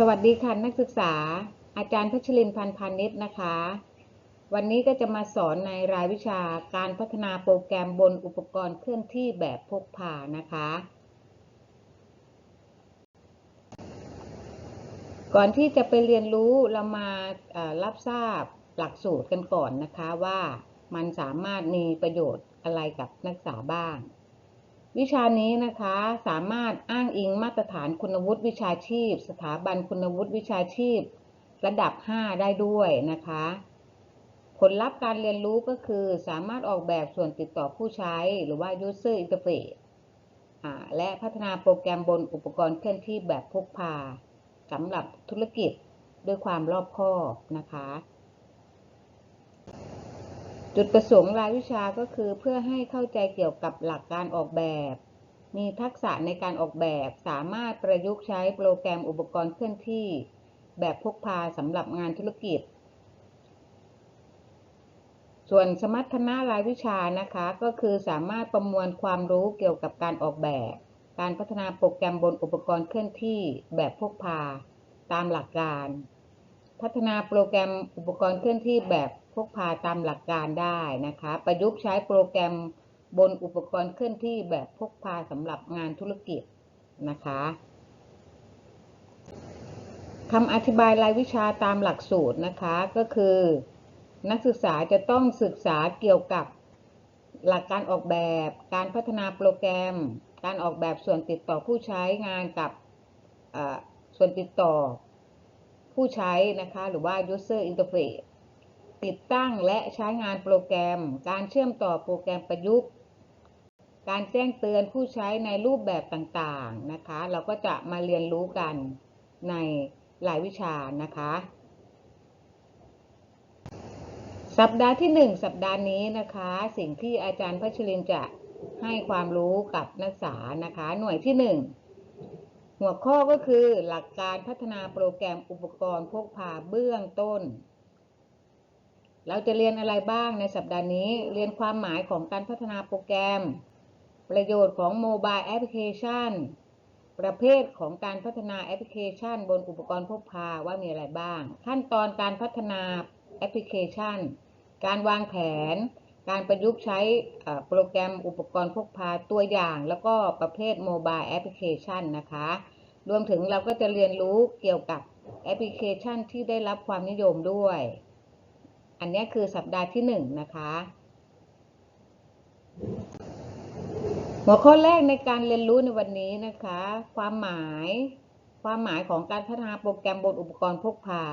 สวัสดีค่ะนักศึกษา อาจารย์พัชรินพันธ์พาณิชนะคะ วันนี้ก็จะมาสอนในรายวิชาการพัฒนาโปรแกรมบนอุปกรณ์เคลื่อนที่แบบพกพานะคะ ก่อนที่จะไปเรียนรู้เรามารับทราบหลักสูตรกันก่อนนะคะว่ามันสามารถมีประโยชน์อะไรกับนักศึกษาบ้าง วิชานี้นะคะสามารถอ้างอิงมาตรฐานคุณวุฒิวิชาชีพ สถาบันคุณวุฒิวิชาชีพ ระดับ 5 ได้ด้วยนะคะ ผลลัพธ์การเรียนรู้ก็คือสามารถออกแบบส่วนติดต่อผู้ใช้หรือว่า user interface และพัฒนาโปรแกรมบนอุปกรณ์เคลื่อนที่แบบพกพาสำหรับธุรกิจด้วยความรอบคอบนะคะ จุดประสงค์รายวิชาก็คือเพื่อให้เข้าใจเกี่ยวกับหลักการออกแบบ มีทักษะในการออกแบบ สามารถประยุกต์ใช้โปรแกรมอุปกรณ์เคลื่อนที่ แบบพกพาสำหรับงานธุรกิจ ส่วนสมรรถนะรายวิชานะคะก็คือสามารถประมวลความรู้เกี่ยวกับการออกแบบ การพัฒนาโปรแกรมบนอุปกรณ์เคลื่อนที่แบบพกพา ตามหลักการ พัฒนาโปรแกรมอุปกรณ์เคลื่อนที่แบบพกพาตามหลักการได้นะคะ ประยุกต์ใช้โปรแกรมบนอุปกรณ์เคลื่อนที่แบบพกพาสำหรับงานธุรกิจนะคะคำอธิบายรายวิชาตามหลักสูตรนะคะก็คือ นักศึกษาจะต้องศึกษาเกี่ยวกับหลักการออกแบบ การพัฒนาโปรแกรม การออกแบบส่วนติดต่อผู้ใช้งานกับส่วนติดต่อ ผู้ใช้นะคะหรือว่า user interface ติดตั้งและใช้งานโปรแกรม การเชื่อมต่อโปรแกรมประยุกต์ การแจ้งเตือนผู้ใช้ในรูปแบบต่างๆนะคะ เราก็จะมาเรียนรู้กันในหลายวิชานะคะ สัปดาห์ที่ 1 สัปดาห์นี้นะคะ สิ่งที่อาจารย์พัชรินจะให้ความรู้กับนักศึกษานะคะ หน่วยที่ 1 หัวข้อก็คือหลักการพัฒนาโปรแกรมอุปกรณ์พกพาเบื้องต้น เราจะเรียนอะไรบ้างในสัปดาห์นี้ เรียนความหมายของการพัฒนาโปรแกรม ประโยชน์ของโมบายแอปพลิเคชัน ประเภทของการพัฒนาแอปพลิเคชัน บนอุปกรณ์พกพาว่ามีอะไรบ้าง ขั้นตอนการพัฒนาแอปพลิเคชัน การวางแผน การประยุกต์ใช้โปรแกรมอุปกรณ์พกพาตัวอย่าง แล้วก็ประเภทโมบายแอปพลิเคชันนะคะ รวมถึงเราก็จะเรียนรู้เกี่ยวกับแอปพลิเคชันที่ได้รับความนิยมด้วย อันนี้คือสัปดาห์ที่หนึ่งนะคะ หัวข้อแรกในการเรียนรู้ในวันนี้นะคะ ความหมาย ความหมายของการพัฒนาโปรแกรมบนอุปกรณ์พกพา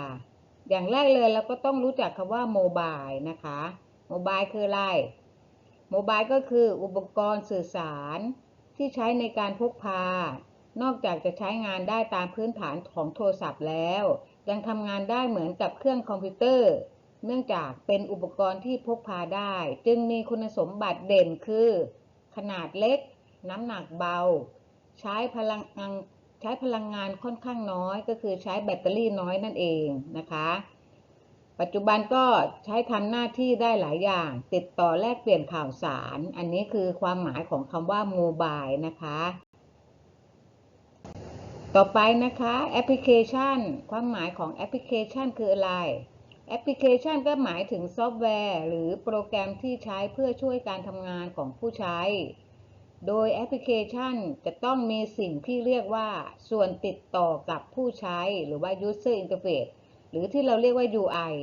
อย่างแรกเลยเราก็ต้องรู้จักคำว่าโมบายนะคะ โมบายคืออะไร โมบายก็คืออุปกรณ์สื่อสารที่ใช้ในการพกพา นอกจากจะใช้งานได้ตามพื้นฐานของโทรศัพท์แล้ว ยังทำงานได้เหมือนกับเครื่องคอมพิวเตอร์ เนื่องจากเป็นอุปกรณ์ที่พกพาได้ จึงมีคุณสมบัติเด่นคือ ขนาดเล็ก น้ำหนักเบา ใช้พลังงานใช้พลังงานค่อนข้างน้อย ก็คือใช้แบตเตอรี่น้อยนั่นเองนะคะ ปัจจุบันก็ใช้ทำหน้าที่ได้หลายอย่าง ติดต่อแลกเปลี่ยนข่าวสาร อันนี้คือความหมายของคำว่าโมบายนะคะ ต่อไปนะคะแอปพลิเคชัน ความหมายของแอปพลิเคชันคืออะไร แอปพลิเคชันก็หมายถึงซอฟต์แวร์ หรือโปรแกรมที่ใช้เพื่อช่วยการทำงานของผู้ใช้ โดยแอปพลิเคชันจะต้องมีสิ่งที่เรียกว่าส่วนติดต่อกับผู้ใช้ หรือว่า user interface รือที่เราเรียกว่า UI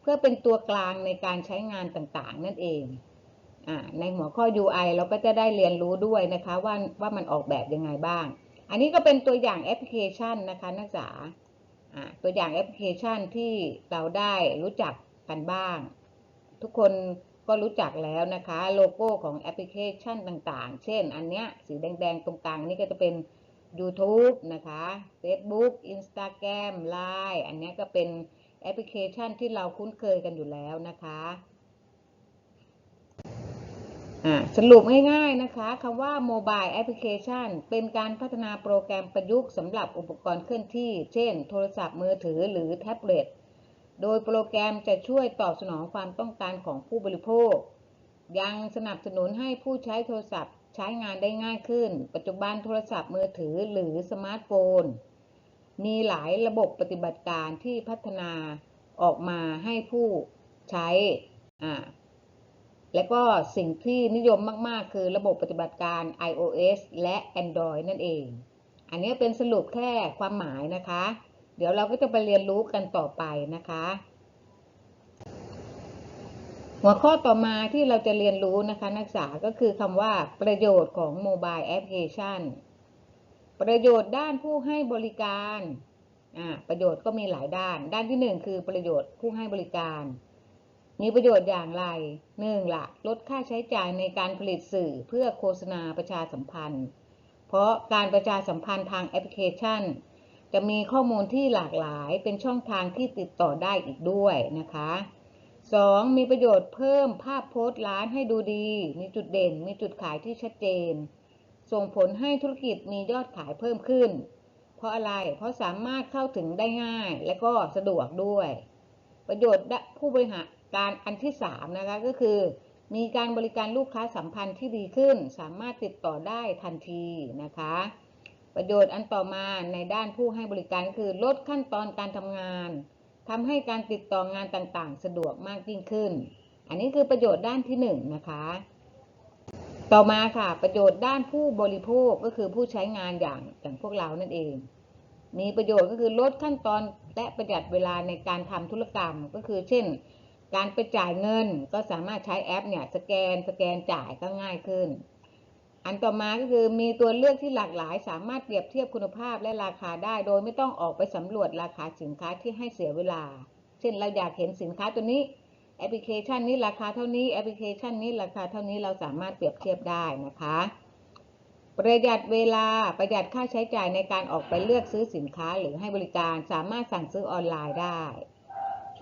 เพื่อเป็นตัวกลางในการใช้งานต่างๆ นั่นเองอในหัวข้อ UI เราก็จะได้เรียนรู้ด้วยนะคะว่าว่ามันออกแบบยังไงบ้าง อันนี้ก็เป็นตัวอย่างแอปพลิเคชันนะคะนักศึกษาอ่าตัวอย่างแอปพลิเคชันที่เราได้รู้จักกันบ้าง ทุกคนก็รู้จักแล้วนะคะ โลโก้ของแอปพลิเคชันต่างๆ เช่น อันเนี้ยสีแดงๆ ตรงกลางนี่ก็จะเป็น YouTube นะคะ Facebook Instagram Line อันนี้ก็เป็นแอปพลิเคชันที่เราคุ้นเคยกันอยู่แล้วนะคะสรุปง่ายๆนะคะคำว่า Mobile Application เป็นการพัฒนาโปรแกรมประยุกต์สำหรับอุปกรณ์เคลื่อนที่ เช่น โทรศัพท์มือถือหรือแท็บเล็ต โดยโปรแกรมจะช่วยตอบสนองความต้องการของผู้บริโภค ยังสนับสนุนให้ผู้ใช้โทรศัพท์ ใช้งานได้ง่ายขึ้น ปัจจุบันโทรศัพท์มือถือหรือสมาร์ทโฟน มีหลายระบบปฏิบัติการที่พัฒนาออกมาให้ผู้ใช้อ่าและก็สิ่งที่นิยมมาก ๆ คือระบบปฏิบัติการ iOS และ Android นั่นเอง อันนี้เป็นสรุปแค่ความหมายนะคะ เดี๋ยวเราก็จะไปเรียนรู้กันต่อไปนะคะ หัวข้อต่อมาที่เราจะเรียนรู้นะคะ นักศึกษาก็คือคำว่าประโยชน์ของโมบายแอปพลิเคชันประโยชน์ด้านผู้ให้บริการประโยชน์ก็มีหลายด้าน ด้านที่หนึ่งคือประโยชน์ผู้ให้บริการ มีประโยชน์อย่างไรหนึ่งละลดค่าใช้จ่ายในการผลิตสื่อเพื่อโฆษณาประชาสัมพันธ์ เพราะการประชาสัมพันธ์ทางแอปพลิเคชัน จะมีข้อมูลที่หลากหลายเป็นช่องทางที่ติดต่อได้อีกด้วยนะคะ 2. มีประโยชน์เพิ่มภาพโพสต์ร้านให้ดูดี มีจุดเด่น มีจุดขายที่ชัดเจน ส่งผลให้ธุรกิจมียอดขายเพิ่มขึ้น เพราะอะไร เพราะสามารถเข้าถึงได้ง่ายและก็สะดวกด้วย ประโยชน์ผู้บริหารการอันที่3นะคะก็คือ มีการบริการลูกค้าสัมพันธ์ที่ดีขึ้น สามารถติดต่อได้ทันทีนะคะ ประโยชน์อันต่อมาในด้านผู้ให้บริการก็คือลดขั้นตอนการทำงาน ทำให้การติดต่องานต่างๆ สะดวกมากยิ่งขึ้น อันนี้คือประโยชน์ด้านที่1นนะคะ ต่อมาค่ะ ประโยชน์ด้านผู้บริโภคก็คือผู้ใช้งานอย่างอย่างพวกเรานั่นเอง มีประโยชน์ก็คือลดขั้นตอนและประหยัดเวลาในการทำธุรกรรมก็คือ เช่น การไปจ่ายเงินก็สามารถใช้แอปเนี่ยสแกนสแกนจ่ายก็ง่ายขึ้น อันต่อมาก็คือมีตัวเลือกที่หลากหลาย สามารถเปรียบเทียบคุณภาพและราคาได้ โดยไม่ต้องออกไปสำรวจราคาสินค้าที่ให้เสียเวลา เช่นเราอยากเห็นสินค้าตัวนี้แอปพลิเคชันนี้ราคาเท่านี้แอปพลิเคชันนี้ราคาเท่านี้เราสามารถเปรียบเทียบได้นะคะ ประหยัดเวลาประหยัดค่าใช้จ่ายในการออกไปเลือกซื้อสินค้าหรือให้บริการสามารถสั่งซื้อออนไลน์ได้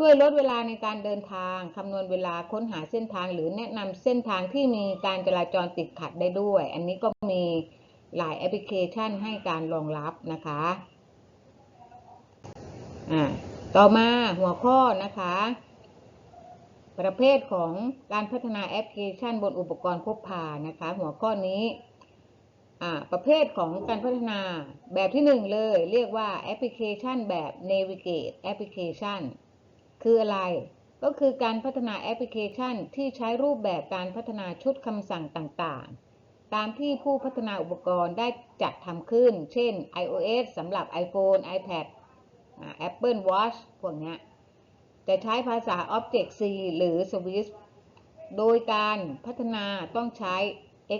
ช่วยลดเวลาในการเดินทาง คำนวณเวลาค้นหาเส้นทาง หรือแนะนำเส้นทางที่มีการจราจรติดขัดได้ด้วย อันนี้ก็มีหลายแอปพลิเคชันให้การรองรับนะคะอ่าต่อมาหัวข้อนะคะ ประเภทของการพัฒนาแอปพลิเคชันบนอุปกรณ์พกพานะคะ หัวข้อนี้อ่าประเภทของการพัฒนาแบบที่หนึ่งเลย เรียกว่าแอปพลิเคชันแบบ Navigate Application คืออะไร ก็คือการพัฒนาแอปพลิเคชันที่ใช้รูปแบบการพัฒนาชุดคำสั่งต่างๆ ตามที่ผู้พัฒนาอุปกรณ์ได้จัดทำขึ้น เช่น iOS สำหรับ iPhone iPad Apple Watch พวกนี้จะใช้ภาษา Object-C หรือ Swift โดยการพัฒนาต้องใช้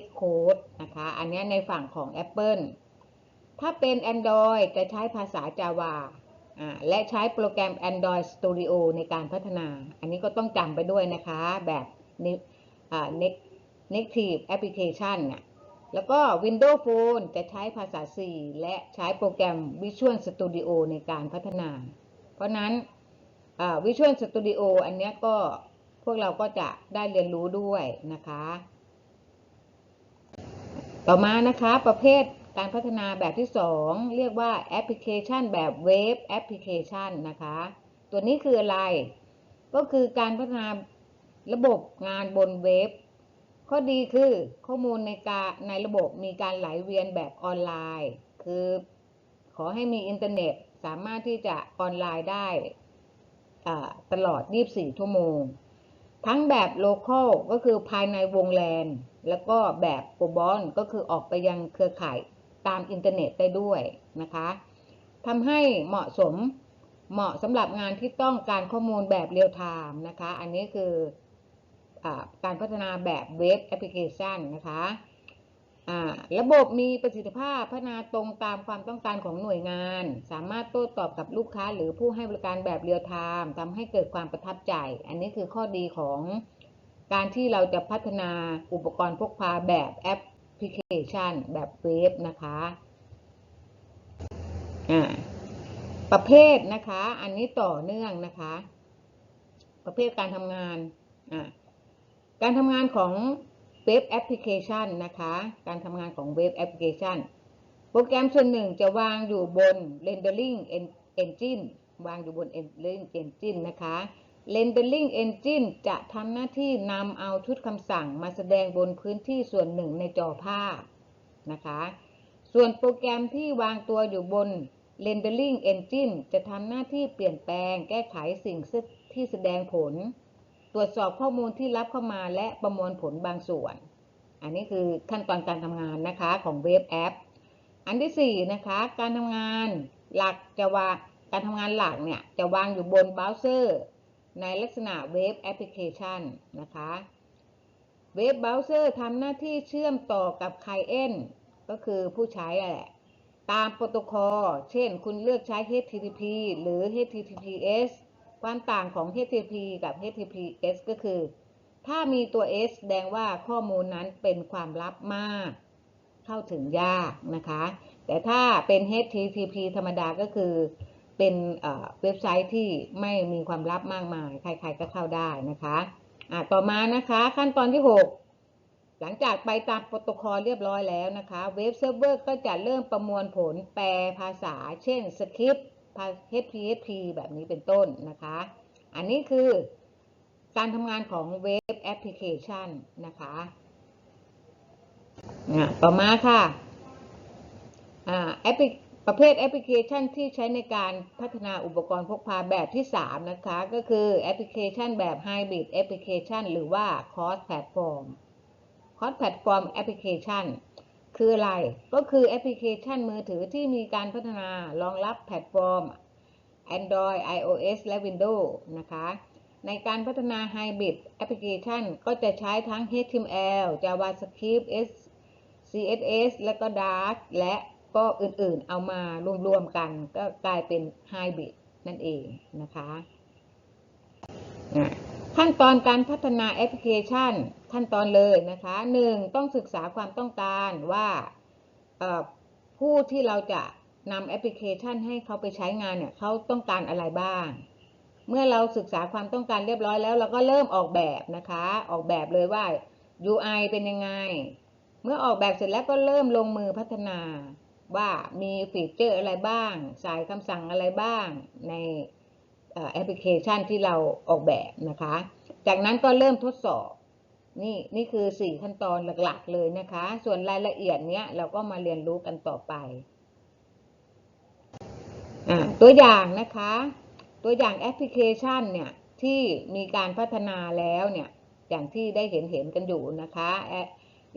Xcode นะคะ อันนี้ในฝั่งของ Apple ถ้าเป็น Android จะใช้ภาษา Java และใช้โปรแกรม Android Studio ในการพัฒนา อันนี้ก็ต้องจำไปด้วยนะคะ แบบ Native Application เนี่ยแล้วก็ Windows Phone จะใช้ภาษา C และใช้โปรแกรม Visual Studio ในการพัฒนา เพราะนั้น Visual Studio อันนี้ก็พวกเราก็จะได้เรียนรู้ด้วยนะคะ ต่อมานะคะประเภท การพัฒนาแบบที่ 2 เรียกว่าแอปพลิเคชันแบบเว็บแอปพลิเคชันนะคะ ตัวนี้คืออะไร ก็คือการพัฒนาระบบงานบนเว็บ ข้อดีคือข้อมูลในการในระบบมีการไหลเวียนแบบออนไลน์ คือขอให้มีอินเทอร์เน็ตสามารถที่จะออนไลน์ได้ตลอด 24 ชั่วโมง ทั้งแบบโลเคอลก็คือภายในวงแลนแล้วก็แบบโกลบอลก็คือออกไปยังเครือข่าย ตามอินเทอร์เน็ตได้ด้วยนะคะทำให้เหมาะสมเหมาะสำหรับงานที่ต้องการข้อมูลแบบเรียลไทม์นะคะ อันนี้คืออการพัฒนาแบบเว็บแอปพลิเคชันนะคะระบบมีประสิทธิภาพพัฒนาตรงตามความต้องการของหน่วยงาน สามารถโต้ตอบกับลูกค้าหรือผู้ให้บริการแบบเรียลไทม์ทำให้เกิดความประทับใจ อันนี้คือข้อดีของการที่เราจะพัฒนาอุปกรณ์พกพาแบบแอป พลิเคชันแบบเว็บนะคะอ่าประเภทนะคะ อันนี้ต่อเนื่องนะคะ ประเภทการทำงานอ่าการทำงานของเว็บแอปพลิเคชันนะคะ การทำงานของเว็บแอปพลิเคชัน โปรแกรมส่วนหนึ่งจะวางอยู่บน Rendering Engine วางอยู่บน Rendering Engine นะคะ Rendering Engine จะทำหน้าที่นำเอาชุดคำสั่งมาแสดงบนพื้นที่ส่วนหนึ่งในจอภาพนะคะ ส่วนโปรแกรมที่วางตัวอยู่บน Rendering Engine จะทำหน้าที่เปลี่ยนแปลงแก้ไขสิ่งที่แสดงผล ตรวจสอบข้อมูลที่รับเข้ามาและประมวลผลบางส่วน อันนี้คือขั้นตอนการทำงานนะคะของเว็บแอป อันที่ 4 นะคะ การทำงานหลักจะวางการทำงานหลักเนี่ยจะวางอยู่บนเบราว์เซอร์ ในลักษณะเว็บแอปพลิเคชันนะคะเว็บเบราว์เซอร์ทำหน้าที่เชื่อมต่อกับไคลเอนก็คือผู้ใช้แหละ ตามโปรโตคอล เช่น คุณเลือกใช้ HTTP หรือ HTTPS ความต่างของ HTTP กับ HTTPS ก็คือ ถ้ามีตัว S แสดงว่าข้อมูลนั้นเป็นความลับมาก เข้าถึงยากนะคะ แต่ถ้าเป็น HTTP ธรรมดาก็คือ เป็นเว็บไซต์ที่ไม่มีความลับมากมาย ใคร ๆ ก็เข้าได้นะคะะต่อมานะคะขั้นตอนที่ 6 หลังจากไปตามโปรโตคอลเรียบร้อยแล้วนะคะ เว็บเซิร์ฟเวอร์ก็จะเริ่มประมวลผลแปลภาษา เช่นสคริปต์ HTTP แบบนี้เป็นต้นนะคะ อันนี้คือการทำงานของเว็บแอปพลิเคชันนะคะต่อมาค่ะแอป ประเภทแอปพลิเคชันที่ใช้ในการพัฒนาอุปกรณ์พกพาแบบที่ 3 นะคะ ก็คือแอปพลิเคชันแบบ Hybrid Application หรือว่า Cross Platform Cross Platform Application คืออะไร ก็คือแอปพลิเคชันมือถือที่มีการพัฒนารองรับแพลตฟอร์ม Android iOS และ Windows นะคะ ในการพัฒนา Hybrid Application ก็จะใช้ทั้ง HTML JavaScript CSS และก็ Dart และ ก็อื่นๆเอามารวมๆกันก็กลายเป็น Hybrid นั่นเองนะคะขั้นตอนการพัฒนาแอปพลิเคชันขั้นตอนเลยนะคะ 1. ต้องศึกษาความต้องการว่าผู้ที่เราจะนำแอปพลิเคชันให้เขาไปใช้งานเนี่ยเขาต้องการอะไรบ้าง เมื่อเราศึกษาความต้องการเรียบร้อยแล้ว เราก็เริ่มออกแบบนะคะ ออกแบบเลยว่า UI เป็นยังไง เมื่อออกแบบเสร็จแล้วก็เริ่มลงมือพัฒนา ว่ามีฟีเจอร์อะไรบ้าง สายคำสั่งอะไรบ้างในแอปพลิเคชันที่เราออกแบบนะคะ จากนั้นก็เริ่มทดสอบ นี่นี่คือ 4 ขั้นตอนหลักๆเลยนะคะ ส่วนรายละเอียดเนี้ยเราก็มาเรียนรู้กันต่อไปตัวอย่างนะคะ ตัวอย่างแอปพลิเคชันเนี่ยที่มีการพัฒนาแล้วเนี่ยอย่างที่ได้เห็นเห็นกันอยู่นะคะ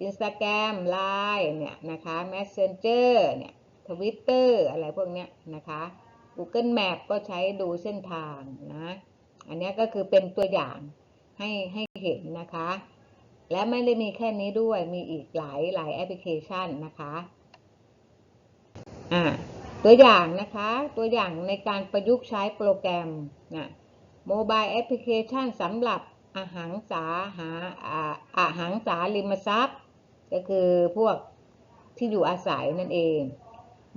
อินสตาแกรมไลน์เนี่ยนะคะ Messenger เนี่ยทวิตเตอร์อะไรพวกเนี้ยนะคะ Google Map ก็ใช้ดูเส้นทางนะ อันนี้ก็คือเป็นตัวอย่างให้ให้เห็นนะคะ และไม่ได้มีแค่นี้ด้วยมีอีกหลายหลายแอปพลิเคชันนะคะอ่าตัวอย่างนะคะ ตัวอย่างในการประยุกต์ใช้โปรแกรมนะโมบายแอปพลิเคชันสำหรับ อาหารสาหาอาหารสาริมทรัพย์ ก็คือพวกที่อยู่อาศัยนั่นเอง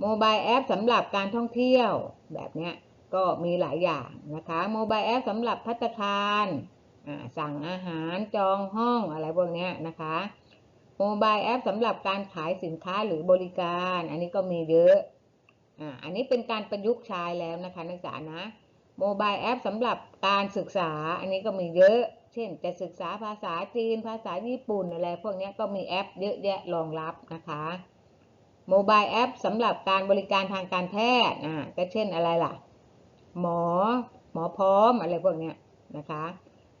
โมบายแอปสำหรับการท่องเที่ยวแบบนี้ก็มีหลายอย่างนะคะโมบายแอปสำหรับพัตคารสั่งอาหารจองห้องอะไรพวกนี้นะคะโมบายแอปสำหรับการขายสินค้าหรือบริการ อันนี้ก็มีเยอะอ่าอันนี้เป็นการประยุกต์ใช้แล้วนะคะนักศึกษานะโมบายแอปสำหรับการศึกษาอันนี้ก็มีเยอะ เช่นจะศึกษาภาษาจีน ภาษาญี่ปุ่นอะไรพวกนี้ก็มีแอปเยอะแยะรองรับนะคะโมบายแอปสำหรับการบริการทางการแพทย์อ่าก็เช่นอะไรล่ะ หมอ หมอพร้อมอะไรพวกนี้นะคะ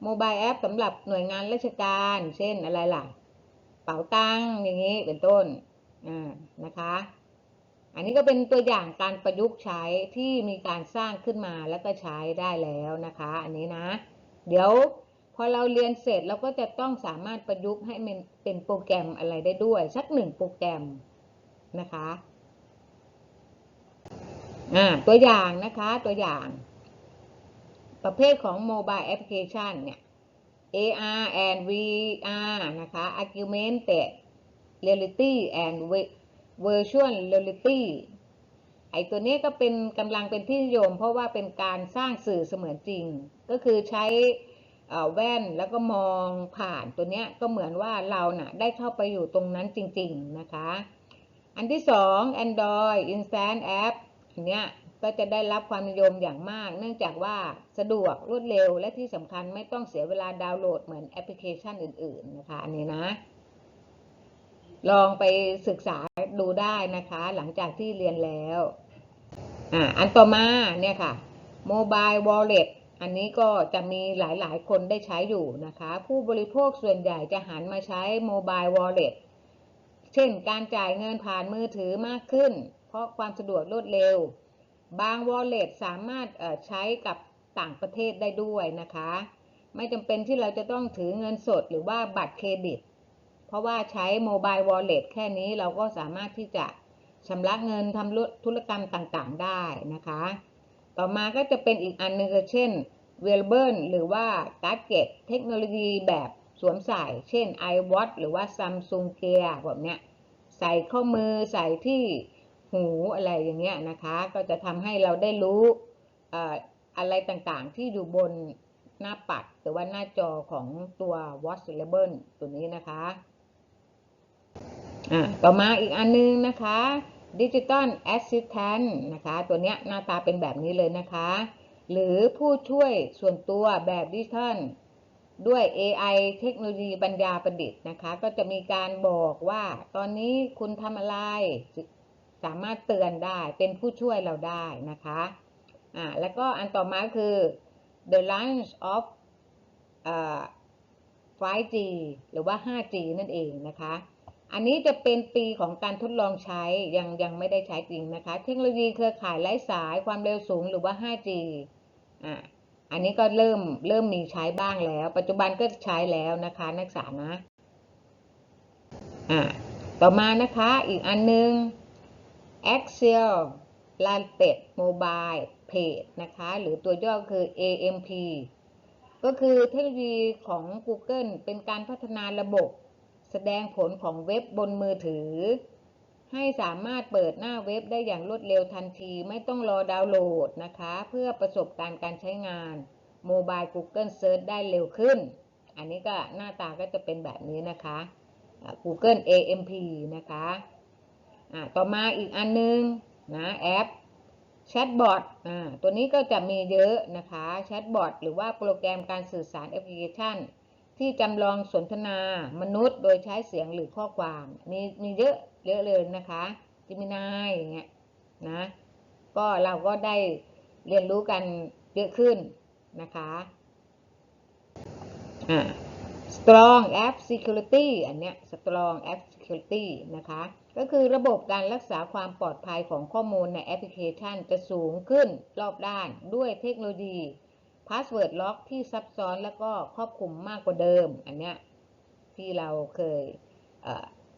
โมบายแอปสำหรับหน่วยงานราชการ เช่นอะไรล่ะ เป๋าตังอย่างนี้เป็นต้นอ่านะคะ อันนี้ก็เป็นตัวอย่างการประยุกต์ใช้ที่มีการสร้างขึ้นมาแล้วก็ใช้ได้แล้วนะคะ อันนี้นะ เดี๋ยว พอเราเรียนเสร็จเราก็จะต้องสามารถประยุกต์ให้มันเป็นโปรแกรมอะไรได้ด้วย สักหนึ่งโปรแกรมนะคะอ่าตัวอย่างนะคะตัวอย่าง ประเภทของโมบายแอปพลิเคชันเนี่ย AR and VR นะคะ Augmented Reality and Virtual Reality ไอตัวนี้ก็เป็นกำลังเป็นที่นิยม เพราะว่าเป็นการสร้างสื่อเสมือนจริง ก็คือใช้ แว่นแล้วก็มองผ่านตัวนี้ก็เหมือนว่าเรานะ่ะได้เข้าไปอยู่ตรงนั้นจริง ๆ นะคะ อันที่สอง Android Instant App อันเนี้ยก็จะได้รับความนิยมอย่างมาก เนื่องจากว่าสะดวกรวดเร็ว และที่สำคัญไม่ต้องเสียเวลาดาวน์โหลดเหมือนแอปพลิเคชันอื่น ๆ นะคะ อันนี้นะ ลองไปศึกษาดูได้นะคะ หลังจากที่เรียนแล้วอ่าอันต่อมาเนี่ยค่ะ Mobile Wallet อันนี้ก็จะมีหลายๆ คนได้ใช้อยู่นะคะ ผู้บริโภคส่วนใหญ่จะหันมาใช้ Mobile Wallet เช่นการจ่ายเงินผ่านมือถือมากขึ้น เพราะความสะดวกรวดเร็ว บาง Wallet สามารถใช้กับต่างประเทศได้ด้วยนะคะ ไม่จำเป็นที่เราจะต้องถือเงินสดหรือว่าบัตรเครดิต เพราะว่าใช้ Mobile Wallet แค่นี้เราก็สามารถที่จะชำระเงินทำธุรกรรมต่างๆ ได้นะคะ ต่อมาก็จะเป็นอีกอันหนึงก็เช่น wearable หรือว่า gadget เทคโนโลยีแบบสวมใส่ เช่น iWatch หรือว่า Samsung Gear แบบเนี้ย ใส่ข้อมือใส่ที่หูอะไรอย่างเงี้ยนะคะ ก็จะทำให้เราได้รู้เอ่ออะไรต่างๆ ที่อยู่บนหน้าปัดหรือว่าหน้าจอของตัว Watch Wearable ตัวนี้นะคะอ่าต่อมาอีกอันนึงนะคะ Digital Assistant นะคะ ตัวเนี้ยหน้าตาเป็นแบบนี้เลยนะคะ หรือผู้ช่วยส่วนตัวแบบดิจิทัลด้วย AI เทคโนโลยีปัญญาประดิษฐ์นะคะ ก็จะมีการบอกว่าตอนนี้คุณทำอะไรสามารถเตือนได้เป็นผู้ช่วยเราได้นะคะอ่าแล้วก็อันต่อมาคือ the launch of 5G หรือว่า 5G นั่นเองนะคะ อันนี้จะเป็นปีของการทดลองใช้ยังยังไม่ได้ใช้จริงนะคะ เทคโนโลยีเครือข่ายไร้สายความเร็วสูงหรือว่า 5G อ่าอันนี้ก็เริ่มเริ่มมีใช้บ้างแล้ว ปัจจุบันก็ใช้แล้วนะคะนักศึกษานะอ่าต่อมานะคะอีกอันนึง Axial l a n t e d Mobile Page นะคะ หรือตัวย่อคือ AMP ก็คือเทคโนโลยีของ Google เป็นการพัฒนาระบบ แสดงผลของเว็บบนมือถือ ให้สามารถเปิดหน้าเว็บได้อย่างรวดเร็วทันที ไม่ต้องรอดาวน์โหลดนะคะ เพื่อประสบการณ์การใช้งาน Mobile Google Search ได้เร็วขึ้น อันนี้ก็หน้าตาก็จะเป็นแบบนี้นะคะ Google AMP นะคะต่อมาอีกอันนึงนะแอปแชทบอทตัวนี้ก็จะมีเยอะนะคะแชทบอทหรือว่าโปรแกรมการสื่อสารแอปพลิเคชัน ที่จำลองสนทนามนุษย์โดยใช้เสียงหรือข้อความมีมีเยอะเยอะเลยนะคะจิมินายอย่างเงี้ยนะก็เราก็ได้เรียนรู้กันเยอะขึ้นนะคะอ่า strong app security อันเนี้ย strong app security นะคะ ก็คือระบบการรักษาความปลอดภัยของข้อมูลในแอปพลิเคชันจะสูงขึ้นรอบด้านด้วยเทคโนโลยี พาสเวิร์ดล็อกที่ซับซ้อนแล้วก็ครอบคลุมมากกว่าเดิม อันเนี้ยที่เราเคย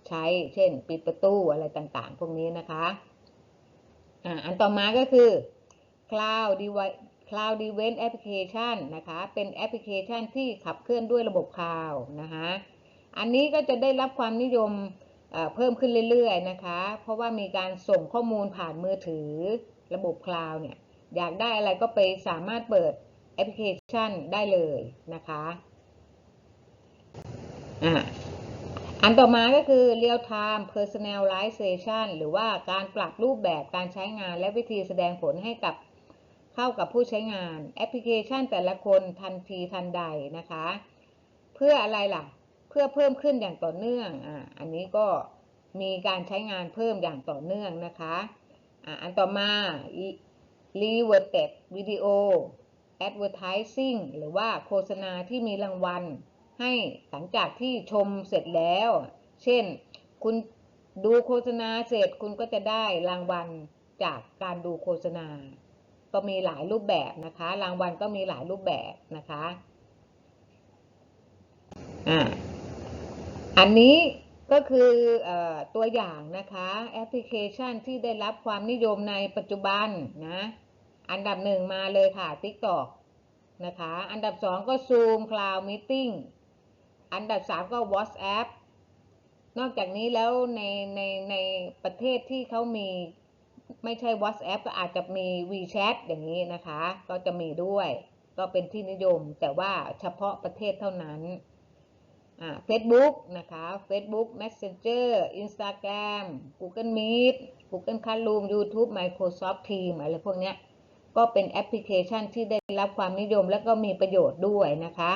ใช้ เช่น ปิดประตูอะไรต่างๆ พวกนี้นะคะอ่าอันต่อมาก็คือ Cloud Device Cloud Event Application นะคะ เป็นแอปพลิเคชันที่ขับเคลื่อนด้วยระบบคลาวด์นะคะ อันนี้ก็จะได้รับความนิยมเพิ่มขึ้นเรื่อยๆนะคะ เพราะว่ามีการส่งข้อมูลผ่านมือถือระบบคลาวด์เนี่ย อยากได้อะไรก็ไปสามารถเปิด แอปพลิเคชันได้เลยนะคะอ่าอันต่อมาก็คือ Real Time Personalization หรือว่าการปรับรูปแบบการใช้งานและวิธีแสดงผลให้กับเข้ากับผู้ใช้งานแอปพลิเคชันแต่ละคนทันทีทันใดนะคะ เพื่ออะไรล่ะ เพื่อเพิ่มขึ้นอย่างต่อเนื่องอ่าอันนี้ก็มีการใช้งานเพิ่มอย่างต่อเนื่องนะคะอ่าอันต่อมา Reverted Video Advertising หรือว่าโฆษณาที่มีรางวัล ให้หลังจากที่ชมเสร็จแล้ว เช่น คุณดูโฆษณาเสร็จคุณก็จะได้รางวัลจากการดูโฆษณา ก็มีหลายรูปแบบนะคะ รางวัลก็มีหลายรูปแบบนะคะอ่าอันนี้ก็คืออตัวอย่างนะคะ แอปพลิเคชันที่ได้รับความนิยมในปัจจุบันนะ อันดับหนึ่งมาเลยค่ะ TikTok นะคะ อันดับสองก็ Zoom Cloud Meeting อันดับสามก็ WhatsApp นอกจากนี้แล้วในในในประเทศที่เขามีไม่ใช่ WhatsApp ก็อาจจะมี WeChat อย่างนี้นะคะ ก็จะมีด้วย ก็เป็นที่นิยม แต่ว่าเฉพาะประเทศเท่านั้นอ่า Facebook นะคะ Facebook Messenger Instagram Google Meet Google Classroom YouTube Microsoft Teams อะไรพวกเนี้ย ก็เป็นแอปพลิเคชันที่ได้รับความนิยมและก็มีประโยชน์ด้วยนะคะ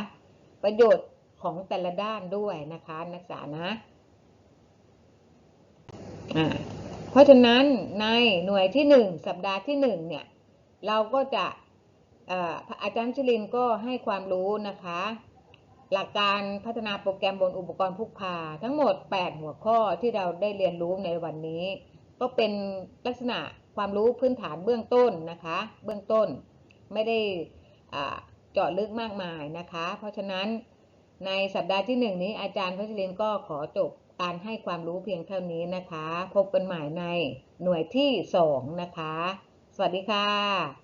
ประโยชน์ของแต่ละด้านด้วยนะคะนักศึกษานะอ่าเพราะฉะนั้นในหน่วยที่หนึ่งสัปดาห์ที่หนึ่งเนี่ย เราก็จะเอ่ออาจารย์ชลินก็ให้ความรู้นะคะ หลักการพัฒนาโปรแกรมบนอุปกรณ์พกพาทั้งหมด 8 หัวข้อที่เราได้เรียนรู้ในวันนี้ ก็เป็นลักษณะ ความรู้พื้นฐานเบื้องต้นนะคะ เบื้องต้นไม่ได้เจาะลึกมากมายนะคะ เพราะฉะนั้นในสัปดาห์ที่หนึ่งนี้อาจารย์พัชรินก็ขอจบการให้ความรู้เพียงเท่านี้นะคะ พบกันใหม่ในหน่วยที่ 2 นะคะ สวัสดีค่ะ